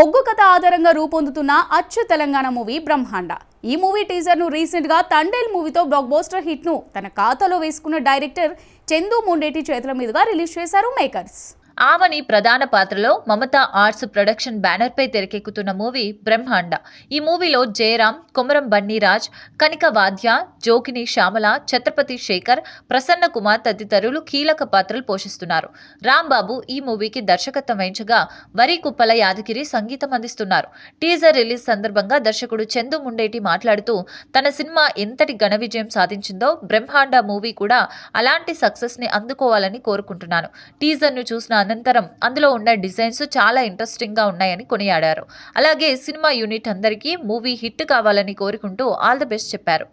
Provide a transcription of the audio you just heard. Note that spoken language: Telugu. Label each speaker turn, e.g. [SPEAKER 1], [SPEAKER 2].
[SPEAKER 1] ఒగ్గు కథ ఆధారంగా రూపొందుతున్న అచ్చు తెలంగాణ మూవీ బ్రహ్మాండ. ఈ మూవీ టీజర్ను రీసెంట్గా తండేల్ మూవీతో బ్లాక్ బోస్టర్ హిట్ను తన ఖాతాలో వేసుకున్న డైరెక్టర్ చందు మొండేటి చేతుల మీదుగా రిలీజ్ చేశారు మేకర్స్.
[SPEAKER 2] ఆవని ప్రధాన పాత్రలో మమతా ఆర్ట్స్ ప్రొడక్షన్ బ్యానర్పై తెరకెక్కుతున్న మూవీ బ్రహ్మాండ. ఈ మూవీలో జయరాం కుమరం బన్నీరాజ్ కనిక వాద్య జోకిని శ్యామల ఛత్రపతి శేఖర్ ప్రసన్న కుమార్ తదితరులు కీలక పాత్రలు పోషిస్తున్నారు. రాంబాబు ఈ మూవీకి దర్శకత్వం వహించగా వరి కుప్పల యాదగిరి సంగీతం అందిస్తున్నారు. టీజర్ రిలీజ్ సందర్భంగా దర్శకుడు చందు ముండేటి మాట్లాడుతూ తన సినిమా ఎంతటి ఘన విజయం సాధించిందో బ్రహ్మాండ మూవీ కూడా అలాంటి సక్సెస్ని అందుకోవాలని కోరుకుంటున్నాను. టీజర్ను చూసిన అనంతరం అందులో ఉన్న డిజైన్స్ చాలా ఇంట్రెస్టింగ్గా ఉన్నాయని కొనియాడారు. అలాగే సినిమా యూనిట్ అందరికీ మూవీ హిట్ కావాలని కోరుకుంటూ ఆల్ ద బెస్ట్ చెప్పారు.